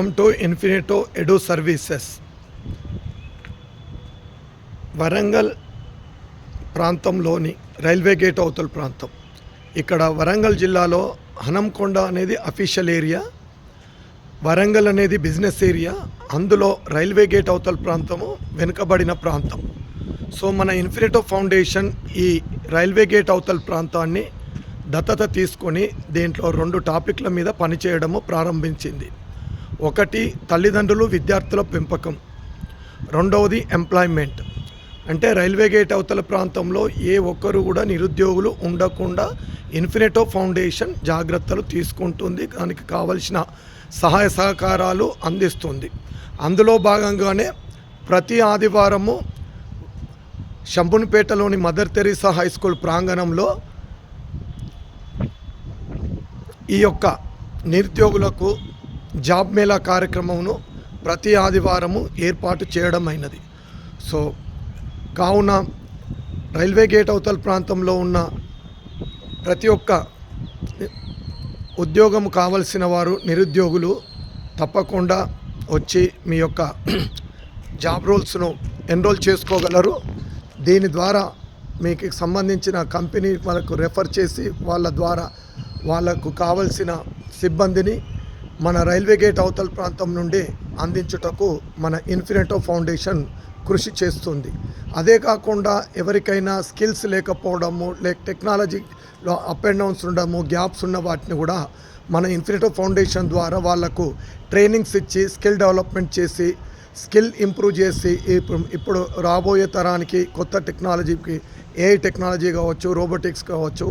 Welcome to Infinito edu services Warangal ప్రాంతంలోని railway gate అవతల ప్రాంతం. ఇక్కడ వరంగల్ జిల్లాలో హనంకొండ అనేది అఫీషియల్ ఏరియా వరంగల్ అనేది బిజినెస్ ఏరియా అందులో రైల్వే గేట్ అవతల ప్రాంతము వెనుకబడిన ప్రాంతం. సో మన ఇన్ఫినిటో ఫౌండేషన్ ఈ రైల్వే గేట్ అవతల ప్రాంతాన్ని దత్తత తీసుకొని దీంట్లో రెండు టాపిక్ల మీద పనిచేయడము ప్రారంభించింది. ఒకటి తల్లిదండ్రులు విద్యార్థుల పెంపకం. రెండవది ఎంప్లాయ్మెంట్. అంటే రైల్వే గేట్ అవతల ప్రాంతంలో ఏ ఒక్కరు కూడా నిరుద్యోగులు ఉండకుండా ఇన్ఫినిటో ఫౌండేషన్ జాగ్రత్తలు తీసుకుంటుంది. దానికి కావలసిన సహాయ సహకారాలు అందిస్తుంది. అందులో భాగంగానే ప్రతి ఆదివారము శంభునిపేటలోని మదర్ తెరీసా హై స్కూల్ ప్రాంగణంలో ఈ యొక్క నిరుద్యోగులకు జాబ్ మేళా కార్యక్రమమును ప్రతి ఆదివారము ఏర్పాటు చేయడం అయినది. సో కావున రైల్వే గేట్ అవతల ప్రాంతంలో ఉన్న ప్రతి ఒక్క ఉద్యోగం కావలసిన వారు నిరుద్యోగులు తప్పకుండా వచ్చి మీ యొక్క జాబ్ రోల్స్ను ఎన్రోల్ చేసుకోగలరు. దీని ద్వారా మీకు సంబంధించిన కంపెనీ వాళ్ళకు రెఫర్ చేసి వాళ్ళ ద్వారా వాళ్ళకు కావలసిన సిబ్బందిని మన రైల్వే గేట్ అవతల ప్రాంతం నుండి అందించుటకు మన ఇన్ఫినిటో ఫౌండేషన్ కృషి చేస్తుంది. అదే కాకుండా ఎవరికైనా స్కిల్స్ లేకపోవడము లేక టెక్నాలజీలో అప్ అండ్ డౌన్స్ ఉండడము గ్యాప్స్ ఉన్న వాటిని కూడా మన ఇన్ఫినిటో ఫౌండేషన్ ద్వారా వాళ్ళకు ట్రైనింగ్స్ ఇచ్చి స్కిల్ డెవలప్మెంట్ చేసి స్కిల్ ఇంప్రూవ్ చేసి ఇప్పుడు ఇప్పుడు రాబోయే తరానికి కొత్త టెక్నాలజీకి ఏఐ టెక్నాలజీ కావచ్చు రోబోటిక్స్ కావచ్చు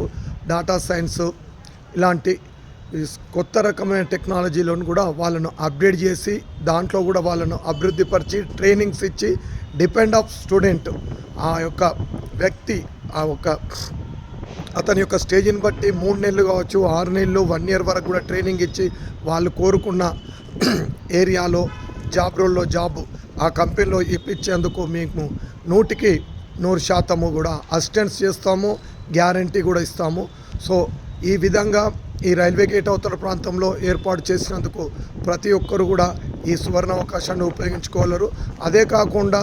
డాటా సైన్స్ ఇలాంటి కొత్త రకమైన టెక్నాలజీలను కూడా వాళ్ళను అప్డేట్ చేసి దాంట్లో కూడా వాళ్ళను అభివృద్ధిపరిచి ట్రైనింగ్స్ ఇచ్చి డిపెండ్ ఆఫ్ స్టూడెంట్ ఆ యొక్క వ్యక్తి ఆ యొక్క అతని యొక్క స్టేజ్ని బట్టి మూడు నెలలు కావచ్చు ఆరు నెలలు వన్ ఇయర్ వరకు కూడా ట్రైనింగ్ ఇచ్చి వాళ్ళు కోరుకున్న ఏరియాలో జాబ్ రోల్లో జాబ్ ఆ కంపెనీలో ఇప్పించేందుకు మేము నూటికి నూరు శాతము కూడా అసిస్టెన్స్ చేస్తాము గ్యారంటీ కూడా ఇస్తాము. సో ఈ విధంగా ఈ రైల్వే గేట్ అవతల ప్రాంతంలో ఏర్పాటు చేసినందుకు ప్రతి ఒక్కరు కూడా ఈ సువర్ణ అవకాశాన్ని ఉపయోగించుకోగలరు అదే కాకుండా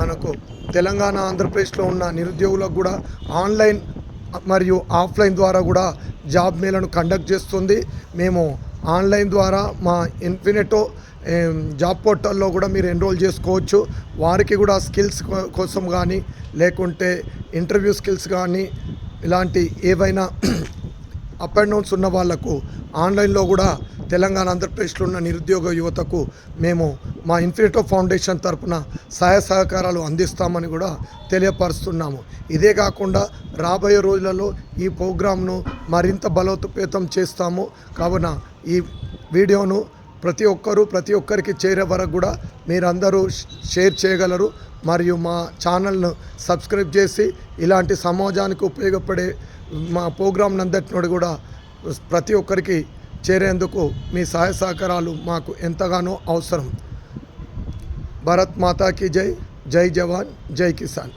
మనకు తెలంగాణ ఆంధ్రప్రదేశ్లో ఉన్న నిరుద్యోగులకు కూడా ఆన్లైన్ మరియు ఆఫ్లైన్ ద్వారా కూడా జాబ్ మేళను కండక్ట్ చేస్తుంది. మేము ఆన్లైన్ ద్వారా మా ఇన్ఫినిటో జాబ్ పోర్టల్లో కూడా మీరు ఎన్రోల్ చేసుకోవచ్చు. వారికి కూడా స్కిల్స్ కోసం కానీ లేకుంటే ఇంటర్వ్యూ స్కిల్స్ కానీ ఇలాంటి ఏవైనా అప్ అండ్ డౌన్స్ ఉన్న వాళ్ళకు ఆన్లైన్లో కూడా తెలంగాణ ఆంధ్రప్రదేశ్లో ఉన్న నిరుద్యోగ యువతకు మేము మా ఇన్ఫినిటో ఫౌండేషన్ తరపున సహాయ సహకారాలు అందిస్తామని కూడా తెలియపరుస్తున్నాము. ఇదే కాకుండా రాబోయే రోజులలో ఈ ప్రోగ్రాంను మరింత బలోపేతం చేస్తాము. కావున ఈ వీడియోను ప్రతి ఒక్కరూ ప్రతి ఒక్కరికి చేరే వరకు కూడా మీరందరూ షేర్ చేయగలరు. మరియు మా ఛానల్ను సబ్స్క్రైబ్ చేసి ఇలాంటి సమాజానికి ఉపయోగపడే మా ప్రోగ్రాం నందటినోడు కూడా ప్రతి ఒక్కరికి చేరేందుకు మీ సహాయ సహకారాలు మాకు ఎంతగానో అవసరం. భారత్ మాతాకి జై జై జవాన్ జై కిసాన్.